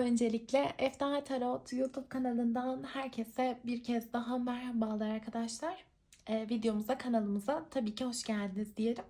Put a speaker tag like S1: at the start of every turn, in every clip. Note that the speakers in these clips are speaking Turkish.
S1: Öncelikle Eftal Tarot YouTube kanalından herkese bir kez daha merhabalar arkadaşlar. Ee, videomuza, kanalımıza tabii ki hoş geldiniz diyelim.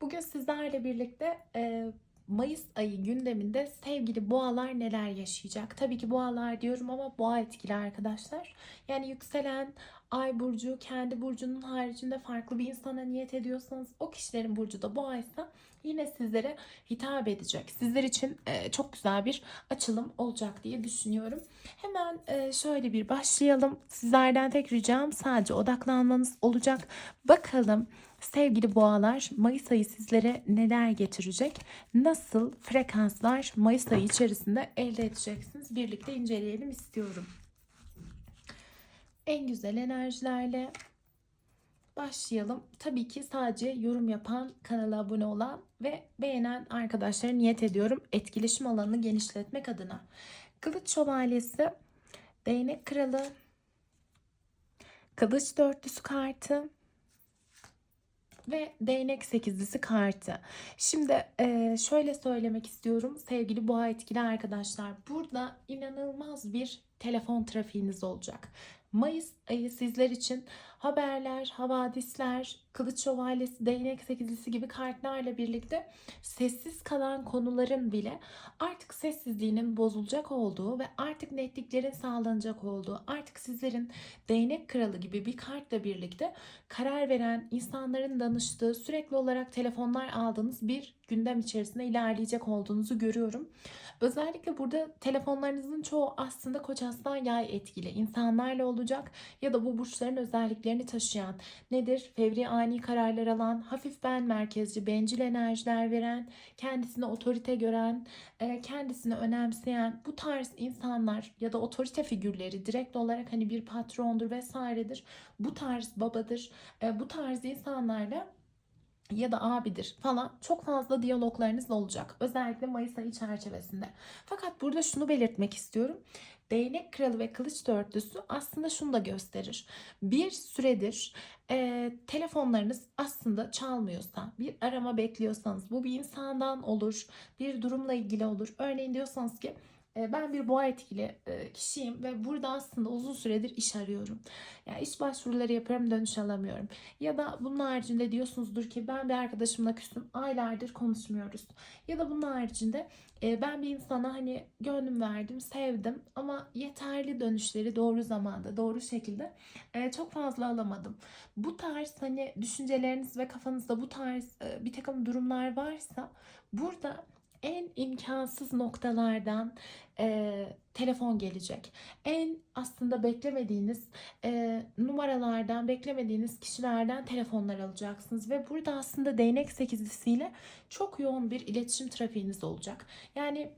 S1: Bugün sizlerle birlikte e, Mayıs ayı gündeminde sevgili boğalar neler yaşayacak? Tabii ki boğalar diyorum ama boğa etkili arkadaşlar. Yani yükselen ay burcu, kendi burcunun haricinde farklı bir insana niyet ediyorsanız o kişilerin burcu da boğaysa yine sizlere hitap edecek. Sizler için e, çok güzel bir açılım olacak diye düşünüyorum. Hemen e, şöyle bir başlayalım. Sizlerden tek ricam sadece odaklanmanız olacak. Bakalım sevgili boğalar Mayıs ayı sizlere neler getirecek? Nasıl frekanslar Mayıs ayı içerisinde elde edeceksiniz? Birlikte inceleyelim istiyorum. En güzel enerjilerle başlayalım. Tabii ki sadece yorum yapan, kanala abone olan ve beğenen arkadaşlara niyet ediyorum. Etkileşim alanını genişletmek adına. Kılıç şövalyesi, değnek kralı, kılıç dörtlüsü kartı ve değnek sekizlisi kartı. Şimdi e, şöyle söylemek istiyorum sevgili boğa etkili arkadaşlar. Burada inanılmaz bir telefon trafiğiniz olacak. Mayıs ayı sizler için haberler, havadisler, kılıç şövalyesi, değnek sekizlisi gibi kartlarla birlikte sessiz kalan konuların bile artık sessizliğinin bozulacak olduğu ve artık netliklerin sağlanacak olduğu, artık sizlerin değnek kralı gibi bir kartla birlikte karar veren, insanların danıştığı, sürekli olarak telefonlar aldığınız bir gündem içerisinde ilerleyecek olduğunuzu görüyorum. Özellikle burada telefonlarınızın çoğu aslında koç aslan yay etkili insanlarla olacak ya da bu burçların özelliklerini taşıyan nedir? Fevri ani kararlar alan, hafif ben merkezci, bencil enerjiler veren, kendisine otorite gören, e, kendisini önemseyen bu tarz insanlar ya da otorite figürleri direkt olarak hani bir patrondur vesairedir. Bu tarz babadır. E, bu tarz insanlarla ya da abidir falan çok fazla diyaloglarınız olacak. Özellikle Mayıs ayı çerçevesinde. Fakat burada şunu belirtmek istiyorum. Değnek kralı ve kılıç dörtlüsü aslında şunu da gösterir. Bir süredir e, telefonlarınız aslında çalmıyorsa, bir arama bekliyorsanız, bu bir insandan olur, bir durumla ilgili olur. Örneğin diyorsanız ki ben bir boğa etkili e, kişiyim ve burada aslında uzun süredir iş arıyorum. Yani iş başvuruları yapıyorum dönüş alamıyorum. Ya da bunun haricinde diyorsunuzdur ki ben bir arkadaşımla küstüm aylardır konuşmuyoruz. Ya da bunun haricinde e, ben bir insana hani gönlüm verdim sevdim ama yeterli dönüşleri doğru zamanda doğru şekilde çok fazla alamadım. Bu tarz hani düşünceleriniz ve kafanızda bu tarz bir takım durumlar varsa burada en imkansız noktalardan e, telefon gelecek. En aslında beklemediğiniz e, numaralardan, beklemediğiniz kişilerden telefonlar alacaksınız. Ve burada aslında değnek sekizlisiyle çok yoğun bir iletişim trafiğiniz olacak. Yani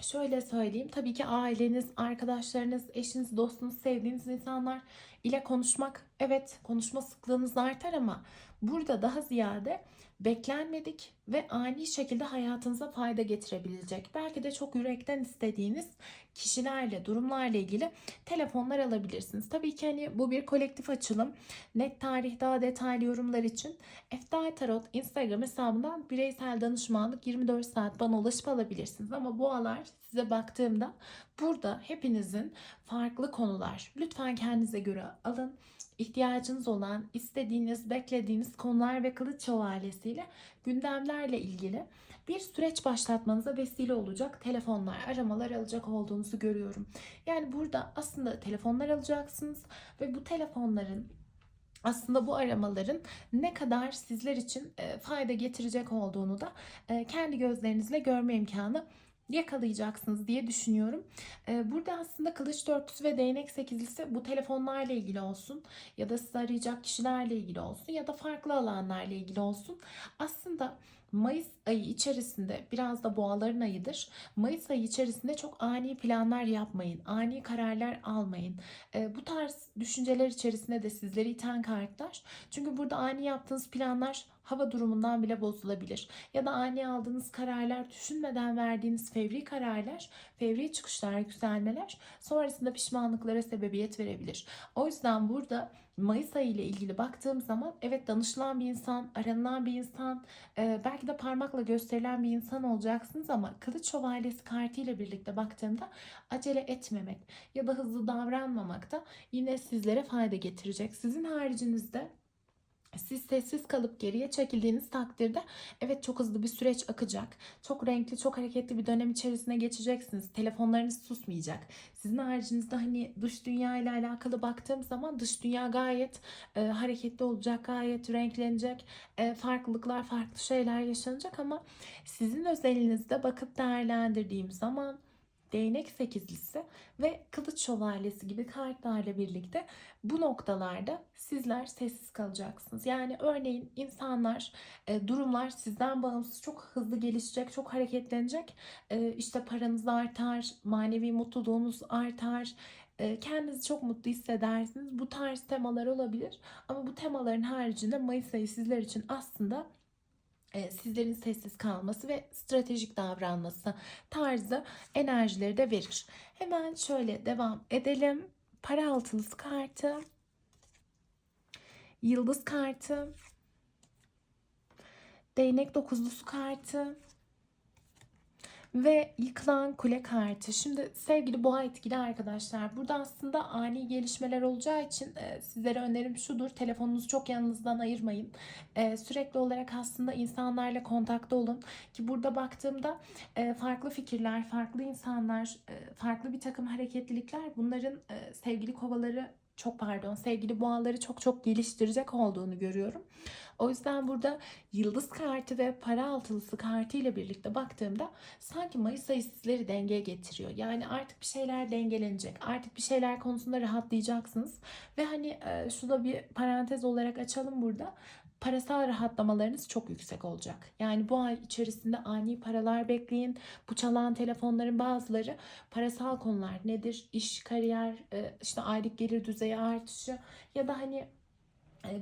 S1: şöyle söyleyeyim. Tabii ki aileniz, arkadaşlarınız, eşiniz, dostunuz, sevdiğiniz insanlar ile konuşmak evet konuşma sıklığınız artar ama burada daha ziyade beklenmedik ve ani şekilde hayatınıza fayda getirebilecek. Belki de çok yürekten istediğiniz kişilerle, durumlarla ilgili telefonlar alabilirsiniz. Tabii ki hani bu bir kolektif açılım. Net tarih daha detaylı yorumlar için Eftal Tarot Instagram hesabından bireysel danışmanlık 24 saat bana ulaşıp alabilirsiniz. Ama bu alar size baktığımda burada hepinizin farklı konular. Lütfen kendinize göre alın ihtiyacınız olan, istediğiniz, beklediğiniz konular ve kılıç şövalyesiyle gündemlerle ilgili bir süreç başlatmanıza vesile olacak telefonlar, aramalar alacak olduğunuzu görüyorum. Yani burada aslında telefonlar alacaksınız ve bu telefonların aslında bu aramaların ne kadar sizler için fayda getirecek olduğunu da kendi gözlerinizle görme imkanı yakalayacaksınız diye düşünüyorum. Ee, burada aslında kılıç dörtlüsü ve değnek sekizlisi bu telefonlarla ilgili olsun ya da sizi arayacak kişilerle ilgili olsun ya da farklı alanlarla ilgili olsun. Aslında Mayıs ayı içerisinde biraz da boğaların ayıdır. Mayıs ayı içerisinde çok ani planlar yapmayın. Ani kararlar almayın. E, bu tarz düşünceler içerisinde de sizleri iten kartlar. Çünkü burada ani yaptığınız planlar hava durumundan bile bozulabilir. Ya da ani aldığınız kararlar, düşünmeden verdiğiniz fevri kararlar, fevri çıkışlar, yükselmeler sonrasında pişmanlıklara sebebiyet verebilir. O yüzden burada Mayıs ayı ile ilgili baktığım zaman evet danışılan bir insan, aranılan bir insan, e, belki de parmakla gösterilen bir insan olacaksınız ama Kılıç Şövalyesi kartı ile birlikte baktığımda acele etmemek ya da hızlı davranmamak da yine sizlere fayda getirecek. Sizin haricinizde siz sessiz kalıp geriye çekildiğiniz takdirde evet çok hızlı bir süreç akacak. Çok renkli, çok hareketli bir dönem içerisine geçeceksiniz. Telefonlarınız susmayacak. Sizin haricinizde hani dış dünya ile alakalı baktığım zaman dış dünya gayet e, hareketli olacak, gayet renklenecek. E, farklılıklar, farklı şeyler yaşanacak ama sizin özelinizde bakıp değerlendirdiğim zaman değnek sekizlisi ve kılıç şövalyesi gibi kartlarla birlikte bu noktalarda sizler sessiz kalacaksınız. Yani örneğin insanlar, e, durumlar sizden bağımsız çok hızlı gelişecek, çok hareketlenecek. E, işte paranız artar, manevi mutluluğunuz artar. e, Kendinizi çok mutlu hissedersiniz. Bu tarz temalar olabilir. Ama bu temaların haricinde Mayıs ayı sizler için aslında sizlerin sessiz kalması ve stratejik davranması tarzı enerjileri de verir. Hemen şöyle devam edelim. Para altılısı kartı, yıldız kartı, değnek dokuzlusu kartı ve yıkılan kule kartı. Şimdi sevgili boğa etkili arkadaşlar burada aslında ani gelişmeler olacağı için e, sizlere önerim şudur. Telefonunuzu çok yanınızdan ayırmayın. E, sürekli olarak aslında insanlarla kontakta olun. Ki burada baktığımda e, farklı fikirler, farklı insanlar, e, farklı bir takım hareketlilikler bunların e, sevgili kovaları çok pardon sevgili boğaları çok çok geliştirecek olduğunu görüyorum. O yüzden burada yıldız kartı ve para altılısı kartı ile birlikte baktığımda sanki Mayıs ayı sizleri dengeye getiriyor. Yani artık bir şeyler dengelenecek. Artık bir şeyler konusunda rahatlayacaksınız. Ve hani e, şu da bir parantez olarak açalım burada parasal rahatlamalarınız çok yüksek olacak. Yani bu ay içerisinde ani paralar bekleyin. Bu çalan telefonların bazıları parasal konular nedir? İş, kariyer, e, işte aylık gelir düzeyi artışı ya da hani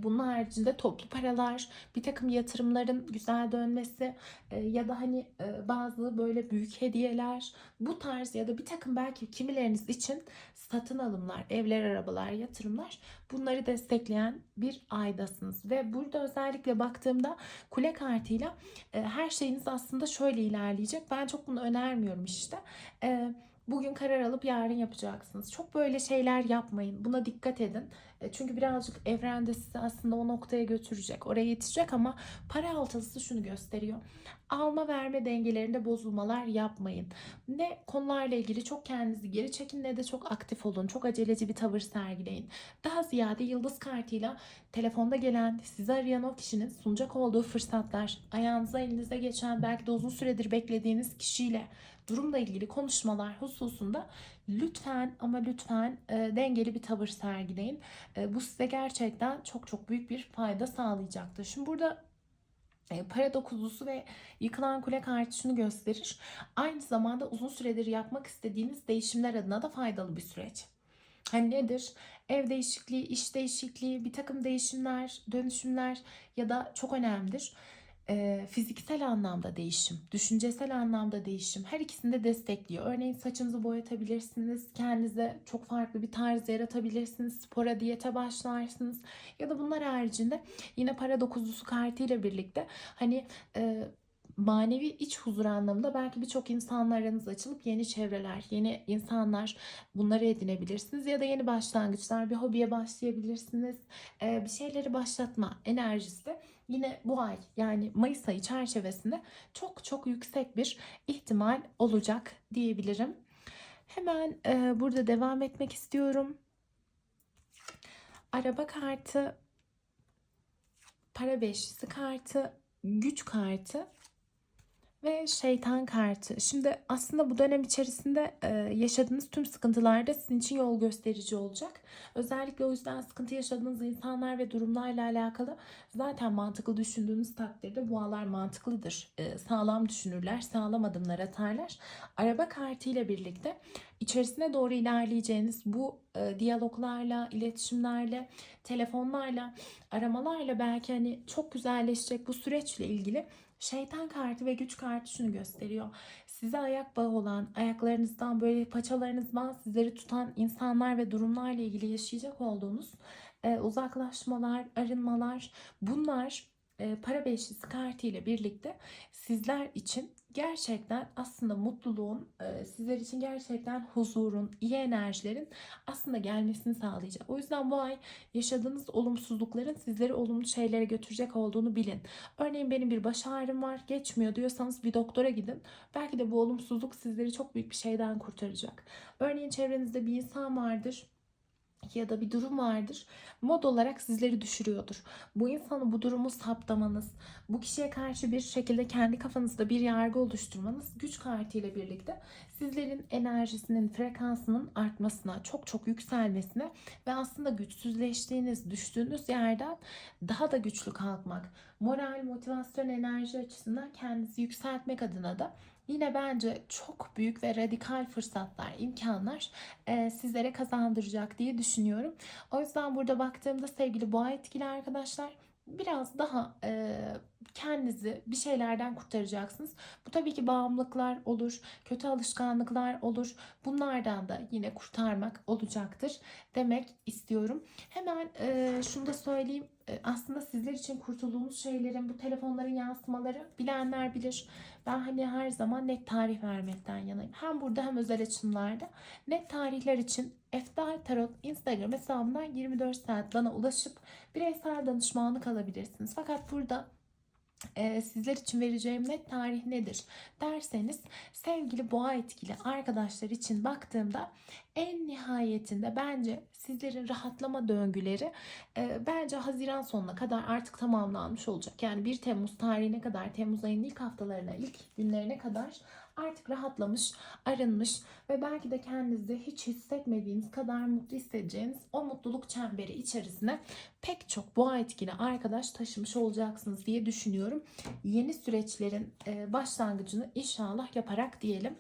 S1: bunun haricinde toplu paralar, bir takım yatırımların güzel dönmesi e, ya da hani e, bazı böyle büyük hediyeler bu tarz ya da bir takım belki kimileriniz için satın alımlar, evler, arabalar, yatırımlar bunları destekleyen bir aydasınız. Ve burada özellikle baktığımda kule kartıyla her şeyiniz aslında şöyle ilerleyecek. Ben çok bunu önermiyorum işte. Bugün karar alıp yarın yapacaksınız. Çok böyle şeyler yapmayın. Buna dikkat edin. E, çünkü birazcık evrende sizi aslında o noktaya götürecek. Oraya yetişecek ama para altılısı şunu gösteriyor. Alma verme dengelerinde bozulmalar yapmayın. Ne konularla ilgili çok kendinizi geri çekin ne de çok aktif olun. Çok aceleci bir tavır sergileyin. Daha ziyade yıldız kartıyla telefonda gelen, sizi arayan o kişinin sunacak olduğu fırsatlar, ayağınıza elinize geçen belki de uzun süredir beklediğiniz kişiyle durumla ilgili konuşmalar hususunda lütfen ama lütfen e, dengeli bir tavır sergileyin. E, bu size gerçekten çok çok büyük bir fayda sağlayacaktır. Şimdi burada e, para dokuzlusu ve yıkılan kule kartı gösterir. Aynı zamanda uzun süredir yapmak istediğiniz değişimler adına da faydalı bir süreç. Hani nedir? Ev değişikliği, iş değişikliği, bir takım değişimler, dönüşümler ya da çok önemlidir e, fiziksel anlamda değişim, düşüncesel anlamda değişim her ikisini de destekliyor. Örneğin saçınızı boyatabilirsiniz, kendinize çok farklı bir tarz yaratabilirsiniz, spora, diyete başlarsınız ya da bunlar haricinde yine para dokuzlusu kartı ile birlikte hani e, manevi iç huzur anlamında belki birçok insanla aranız açılıp yeni çevreler, yeni insanlar bunları edinebilirsiniz ya da yeni başlangıçlar, bir hobiye başlayabilirsiniz. Ee, bir şeyleri başlatma enerjisi yine bu ay yani Mayıs ayı çerçevesinde çok çok yüksek bir ihtimal olacak diyebilirim. Hemen e, burada devam etmek istiyorum. Araba kartı, para beşlisi kartı, güç kartı ve şeytan kartı. Şimdi aslında bu dönem içerisinde e, yaşadığınız tüm sıkıntılarda sizin için yol gösterici olacak. Özellikle o yüzden sıkıntı yaşadığınız insanlar ve durumlarla alakalı zaten mantıklı düşündüğünüz takdirde boğalar mantıklıdır. E, sağlam düşünürler, sağlam adımlar atarlar. Araba kartı ile birlikte içerisine doğru ilerleyeceğiniz bu e, diyaloglarla, iletişimlerle, telefonlarla, aramalarla belki hani çok güzelleşecek bu süreçle ilgili Şeytan kartı ve güç kartı şunu gösteriyor. Size ayak bağı olan, ayaklarınızdan böyle paçalarınızdan sizleri tutan insanlar ve durumlarla ilgili yaşayacak olduğunuz e, uzaklaşmalar, arınmalar bunlar para beşlisi kartı ile birlikte sizler için gerçekten aslında mutluluğun, sizler için gerçekten huzurun, iyi enerjilerin aslında gelmesini sağlayacak. O yüzden bu ay yaşadığınız olumsuzlukların sizleri olumlu şeylere götürecek olduğunu bilin. Örneğin benim bir baş ağrım var, geçmiyor diyorsanız bir doktora gidin. Belki de bu olumsuzluk sizleri çok büyük bir şeyden kurtaracak. Örneğin çevrenizde bir insan vardır ya da bir durum vardır. Mod olarak sizleri düşürüyordur. Bu insanı bu durumu saptamanız, bu kişiye karşı bir şekilde kendi kafanızda bir yargı oluşturmanız güç kartı ile birlikte sizlerin enerjisinin, frekansının artmasına, çok çok yükselmesine ve aslında güçsüzleştiğiniz, düştüğünüz yerden daha da güçlü kalkmak, moral, motivasyon, enerji açısından kendinizi yükseltmek adına da yine bence çok büyük ve radikal fırsatlar, imkanlar e, sizlere kazandıracak diye düşünüyorum. O yüzden burada baktığımda sevgili boğa etkili arkadaşlar biraz daha e, kendinizi bir şeylerden kurtaracaksınız. Bu tabii ki bağımlılıklar olur, kötü alışkanlıklar olur. Bunlardan da yine kurtarmak olacaktır demek istiyorum. Hemen e, şunu da söyleyeyim. E, aslında sizler için kurtulduğunuz şeylerin, bu telefonların yansımaları bilenler bilir. Ben hani her zaman net tarih vermekten yanayım. Hem burada hem özel açımlarda. Net tarihler için Eftal Tarot Instagram hesabından 24 saat bana ulaşıp bireysel danışmanlık alabilirsiniz. Fakat burada e, sizler için vereceğim net tarih nedir derseniz sevgili boğa etkili arkadaşlar için baktığımda en nihayetinde bence sizlerin rahatlama döngüleri e, bence Haziran sonuna kadar artık tamamlanmış olacak. Yani 1 Temmuz tarihine kadar Temmuz ayının ilk haftalarına ilk günlerine kadar artık rahatlamış, arınmış ve belki de kendinizi hiç hissetmediğiniz kadar mutlu hissedeceğiniz o mutluluk çemberi içerisine pek çok boğa etkili arkadaş taşımış olacaksınız diye düşünüyorum. Yeni süreçlerin e, başlangıcını inşallah yaparak diyelim.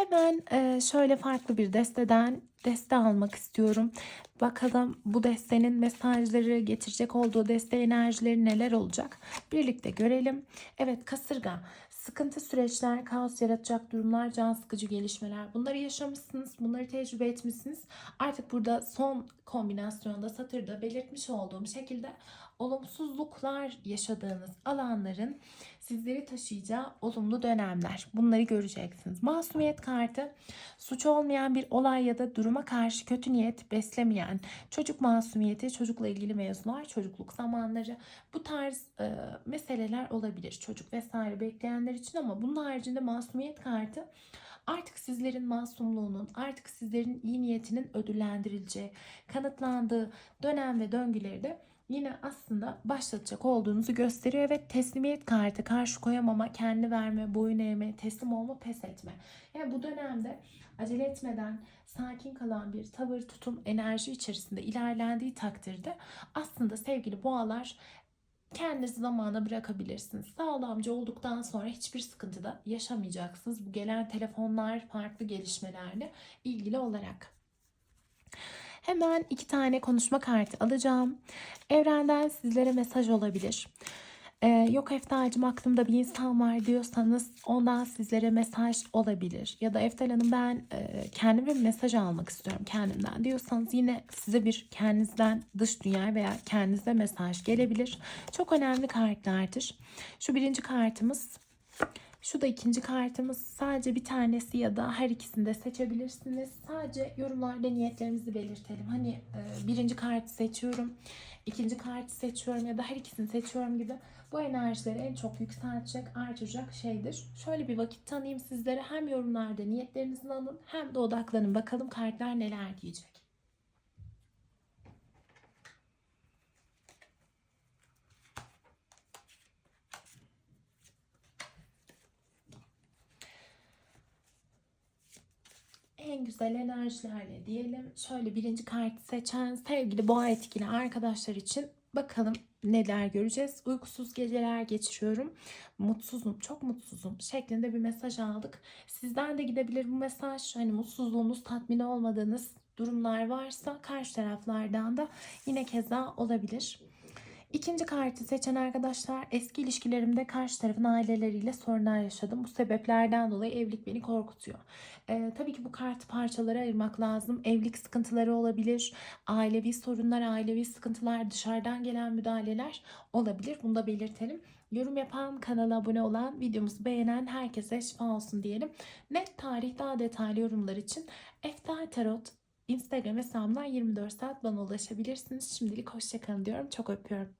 S1: Hemen şöyle farklı bir desteden deste almak istiyorum. Bakalım bu destenin mesajları getirecek olduğu deste enerjileri neler olacak? Birlikte görelim. Evet kasırga. Sıkıntı süreçler, kaos yaratacak durumlar, can sıkıcı gelişmeler. Bunları yaşamışsınız, bunları tecrübe etmişsiniz. Artık burada son kombinasyonda satırda belirtmiş olduğum şekilde olumsuzluklar yaşadığınız alanların sizleri taşıyacağı olumlu dönemler. Bunları göreceksiniz. Masumiyet kartı suç olmayan bir olay ya da duruma karşı kötü niyet beslemeyen çocuk masumiyeti, çocukla ilgili mevzular, çocukluk zamanları bu tarz e, meseleler olabilir. Çocuk vesaire bekleyenler için ama bunun haricinde masumiyet kartı artık sizlerin masumluğunun, artık sizlerin iyi niyetinin ödüllendirileceği, kanıtlandığı dönem ve döngüleri de yine aslında başlatacak olduğunuzu gösteriyor. Evet teslimiyet kartı karşı koyamama, kendi verme, boyun eğme, teslim olma, pes etme. Yani bu dönemde acele etmeden sakin kalan bir tavır, tutum, enerji içerisinde ilerlendiği takdirde aslında sevgili boğalar kendinizi zamana bırakabilirsiniz. Sağlamcı olduktan sonra hiçbir sıkıntı da yaşamayacaksınız. Bu gelen telefonlar farklı gelişmelerle ilgili olarak. Hemen iki tane konuşma kartı alacağım. Evrenden sizlere mesaj olabilir. Ee, yok Eftal'cığım aklımda bir insan var diyorsanız ondan sizlere mesaj olabilir. Ya da Eftal Hanım ben e, kendime bir mesaj almak istiyorum kendimden diyorsanız yine size bir kendinizden dış dünya veya kendinize mesaj gelebilir. Çok önemli kartlardır. Şu birinci kartımız şu da ikinci kartımız. Sadece bir tanesi ya da her ikisini de seçebilirsiniz. Sadece yorumlarda niyetlerimizi belirtelim. Hani e, birinci kartı seçiyorum, ikinci kartı seçiyorum ya da her ikisini seçiyorum gibi bu enerjileri en çok yükseltecek, artıracak şeydir. Şöyle bir vakit tanıyayım sizlere. Hem yorumlarda niyetlerinizi alın hem de odaklanın. Bakalım kartlar neler diyecek. En güzel enerjilerle diyelim. Şöyle birinci kartı seçen sevgili boğa etkili arkadaşlar için bakalım neler göreceğiz. Uykusuz geceler geçiriyorum. Mutsuzum, çok mutsuzum şeklinde bir mesaj aldık. Sizden de gidebilir bu mesaj. Hani mutsuzluğunuz, tatmin olmadığınız durumlar varsa karşı taraflardan da yine keza olabilir. İkinci kartı seçen arkadaşlar eski ilişkilerimde karşı tarafın aileleriyle sorunlar yaşadım. Bu sebeplerden dolayı evlilik beni korkutuyor. Ee, tabii ki bu kartı parçalara ayırmak lazım. Evlilik sıkıntıları olabilir. Ailevi sorunlar, ailevi sıkıntılar, dışarıdan gelen müdahaleler olabilir. Bunu da belirtelim. Yorum yapan, kanala abone olan, videomuzu beğenen herkese şifa olsun diyelim. Net tarih daha detaylı yorumlar için Eftar Tarot Instagram hesabımdan 24 saat bana ulaşabilirsiniz. Şimdilik hoşçakalın diyorum. Çok öpüyorum.